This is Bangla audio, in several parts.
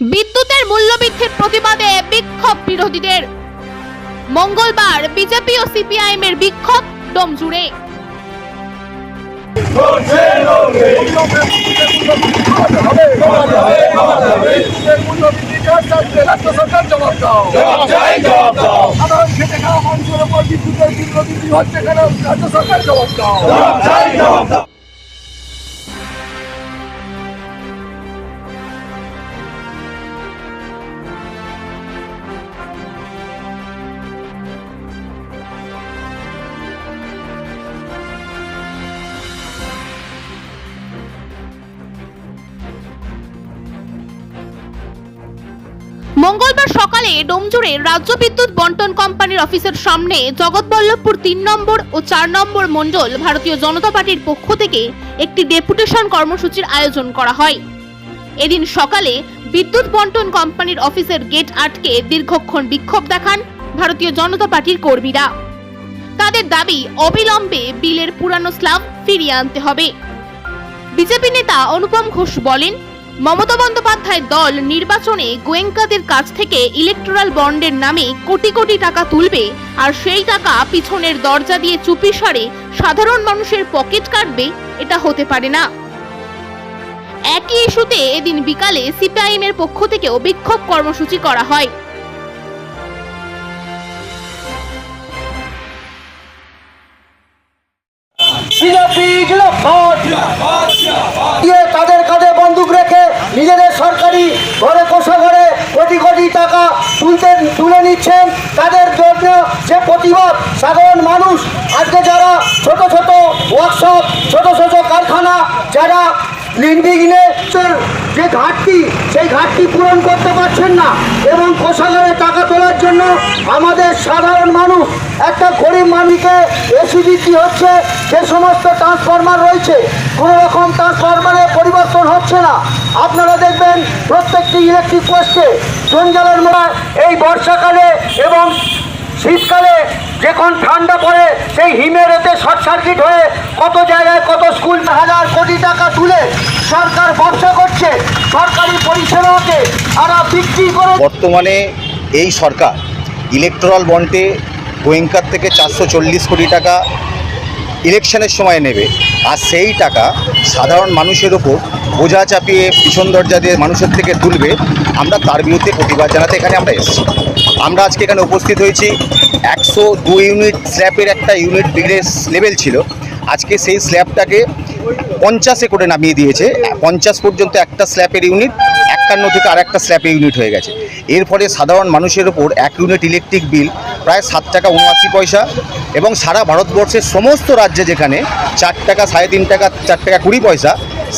বিদ্যুতের মূল্যবৃদ্ধির প্রতিবাদে বিক্ষোভ বিরোধীদের। মঙ্গলবার বিজেপি ও সিপিআইএম এর বিক্ষোভ ডোমজুড়ে বিদ্যুতের বিল হচ্ছে কেন রাজ্য সরকার জবাব দাও। মঙ্গলবার সকালে ডোমজুড়ে রাজ্য বিদ্যুৎ বন্টন কোম্পানির অফিসের সামনে জগৎবল্লভপুর তিন নম্বর ও চার নম্বর মণ্ডল ভারতীয় জনতা পার্টির পক্ষ থেকে একটি ডেপুটেশন কর্মসূচির আয়োজন করা হয়। এদিন সকালে বিদ্যুৎ বন্টন কোম্পানির অফিসের গেট আটকে দীর্ঘক্ষণ বিক্ষোভ দেখান ভারতীয় জনতা পার্টির কর্মীরা। তাদের দাবি, অবিলম্বে বিলের পুরানো স্ল্যাব ফিরিয়ে আনতে হবে। বিজেপি নেতা অনুপম ঘোষ বলেন মমতা বন্দ্যোপাধ্যায় দল নির্বাচনে গোয়েঙ্কাদের কাছ থেকে ইলেকট্রাল বন্ডের নামে কোটি কোটি টাকা তুলবে, আর সেই টাকা পিছনের দরজা দিয়ে চুপিসারে সাধারণ মানুষের পকেট কাটবে, এটা হতে পারে না। একই ইস্যুতে এদিন বিকালে সিপিআইএম এর পক্ষ থেকেও বিক্ষোভ কর্মসূচি করা হয়। দিয়ে তাদের নিজেদের সরকারি ঘরে কোষাঘরে কোটি কোটি টাকা তুলতে, তুলে নিচ্ছেন। তাদের জন্য যে প্রতিবাদ, সাধারণ মানুষ, আজকে যারা ছোট ছোট ওয়ার্কশপ ছোট ছোট কারখানা, যারা নির্বিঘ্নে যে ঘাটতি, সেই ঘাটতি পূরণ করতে পারছেন না এবং কোষাগারে টাকা তোলার জন্য আমাদের সাধারণ মানুষ, একটা গরিব মানুষকে এসি হচ্ছে, যে সমস্ত ট্রান্সফরমার রয়েছে, কোনো রকম ট্রান্সফরমারে পরিবর্তন হচ্ছে না। আপনারা দেখবেন প্রত্যেকটি ইলেকট্রিক পোস্টে জঞ্জালের মধ্যে এই বর্ষাকালে এবং শীতকালে যখন ঠান্ডা পড়ে, সেই হিমের এতে শর্ট সার্কিট হয়ে কত জায়গায় কত স্কুল, হাজার কোটি টাকা তুলে সরকার ব্যবসা করছে, সরকারি পরিষেবাকে তারা বিক্রি করে বর্তমানে এই সরকার ইলেকট্রাল বন্ডে গোয়েঙ্কার থেকে চারশো চল্লিশ কোটি টাকা ইলেকশনের সময় নেবে। আর সেই টাকা সাধারণ মানুষের ওপর বোঝা চাপিয়ে পিছন দরজা দিয়ে মানুষের থেকে তুলবে, আমরা তার বিরুদ্ধে প্রতিবাদ জানাতে এখানে আমরা এসেছি। আমরা আজকে এখানে উপস্থিত হয়েছি। একশো দু ইউনিট স্ল্যাবের একটা ইউনিট বিগ্রেস লেভেল ছিল। আজকে সেই স্ল্যাবটাকে পঞ্চাশে করে নামিয়ে দিয়েছে। পঞ্চাশ পর্যন্ত একটা স্ল্যাবের ইউনিট, একান্ন থেকে আর একটা স্ল্যাবের ইউনিট হয়ে গেছে। এর ফলে সাধারণ মানুষের ওপর এক ইউনিট ইলেকট্রিক বিল প্রায় সাত টাকা উনআশি পয়সা এবং সারা ভারতবর্ষের সমস্ত রাজ্যে যেখানে চার টাকা, সাড়ে তিন টাকা, চার টাকা, কুড়ি পয়সা,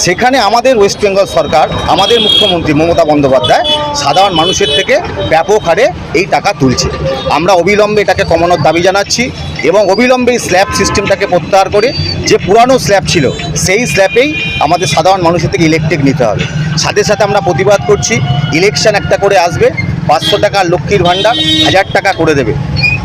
সেখানে আমাদের ওয়েস্ট বেঙ্গল সরকার, আমাদের মুখ্যমন্ত্রী মমতা বন্দ্যোপাধ্যায় সাধারণ মানুষের থেকে ব্যাপক হারে এই টাকা তুলছে। আমরা অবিলম্বে এটাকে কমানোর দাবি জানাচ্ছি এবং অবিলম্বে এই স্ল্যাব সিস্টেমটাকে প্রত্যাহার করে যে পুরানো স্ল্যাব ছিল, সেই স্ল্যাবেই আমাদের সাধারণ মানুষের থেকে ইলেকট্রিক নিতে হবে। সাথে সাথে আমরা প্রতিবাদ করছি ইলেকশন একটা করে আসবে পাঁচশো টাকা লক্ষ্মীর ভাণ্ডার, হাজার টাকা করে দেবে।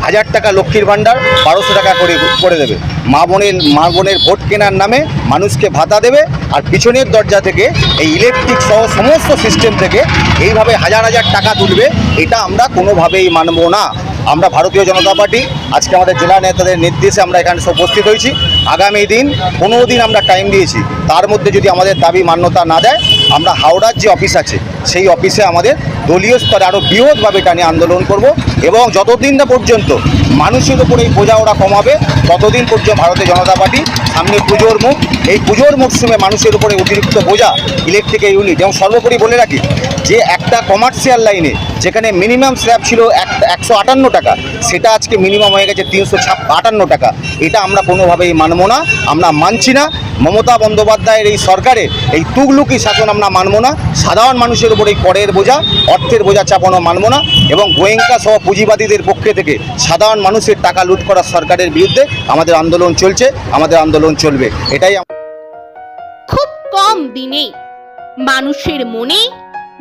হাজার টাকা লক্ষ্মীর ভাণ্ডার, বারোশো টাকা করে করে দেবে। মা বোনের মা বোনের ভোট কেনার নামে মানুষকে ভাতা দেবে আর পিছনের দরজা থেকে এই ইলেকট্রিক সহ সমস্ত সিস্টেম থেকে এইভাবে হাজার হাজার টাকা তুলবে, এটা আমরা কোনোভাবেই মানব না। আমরা ভারতীয় জনতা পার্টি, আজকে আমাদের জেলা নেতাদের নির্দেশে আমরা এখানে উপস্থিত হয়েছি। আগামী দিন পনেরো দিন আমরা টাইম দিয়েছি। তার মধ্যে যদি আমাদের দাবি মান্যতা না দেয় আমরা হাওড়ার যে অফিস আছে, সেই অফিসে আমাদের দলীয় স্তরে আরও বৃহৎভাবে এটা নিয়ে আন্দোলন করব এবং যতদিন না পর্যন্ত মানুষের উপর এই বোঝা ওরা কমাবে, ততদিন পর্যন্ত ভারতীয় জনতা পার্টি সামনে পুজোর মুখ, এই পুজোর মরশুমে মানুষের উপরে অতিরিক্ত বোঝা ইলেকট্রিক ইউনিট এবং সর্বোপরি বলে রাখি যে একটা কমার্শিয়াল লাইনে যেখানে মিনিমাম স্ল্যাব ছিল এক, একশো আটান্ন টাকা, সেটা আজকে মিনিমাম হয়ে গেছে তিনশো আটান্ন টাকা। এটা আমরা কোনোভাবেই মানব না, আমরা মানছি না। মমতা বন্দ্যোপাধ্যায়ের এই সরকারের এই তুগলুকি শাসন আমরা মানব না। সাধারণ মানুষের উপর এই করের বোঝা, অর্থের বোঝা চাপানো মানব না এবং গোয়েঙ্কা সহ পুঁজিবাদীদের পক্ষে থেকে সাধারণ মানুষের টাকা লুট করা সরকারের বিরুদ্ধে আমাদের আন্দোলন চলছে, আমাদের আন্দোলন চলবে। এটাই খুব কম দিনে মানুষের মনে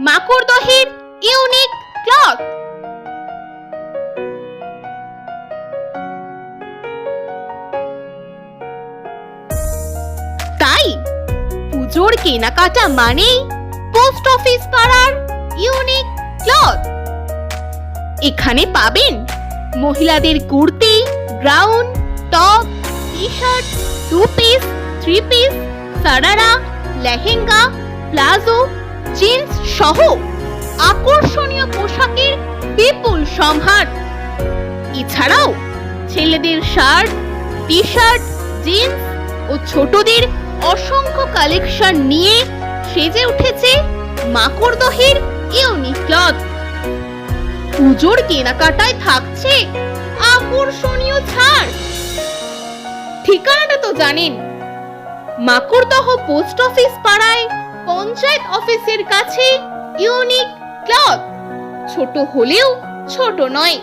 মাকড়দহের ইউনিক কেনাকাটা মানেই পোস্ট অফিস পাড়ার ইউনিক ক্লথ এখানে পাবেন মহিলাদের kurti gown top T shirt two piece three piece sharara, lehenga, palazzo jeans সহ আকর্ষণীয় পোশাকের বিপুল সম্ভার। এছাড়াও ছেলেদের শার্ট টি শার্ট জিন্স ও ছোটদের অসংখ্য কালেকশন নিয়ে সেজে উঠেছে মাকড়দহের ইউনিক ক্লথ। পুজোর কেনাকাটায় থাকছে আকর্ষণীয় ছাড়। ঠিকানাটা তো জানেন, মাকড়দহ পোস্ট অফিস পাড়ায় পঞ্চায়েত অফিসের কাছে ইউনিক ক্লথ। ছোট হলেও ছোট নয়।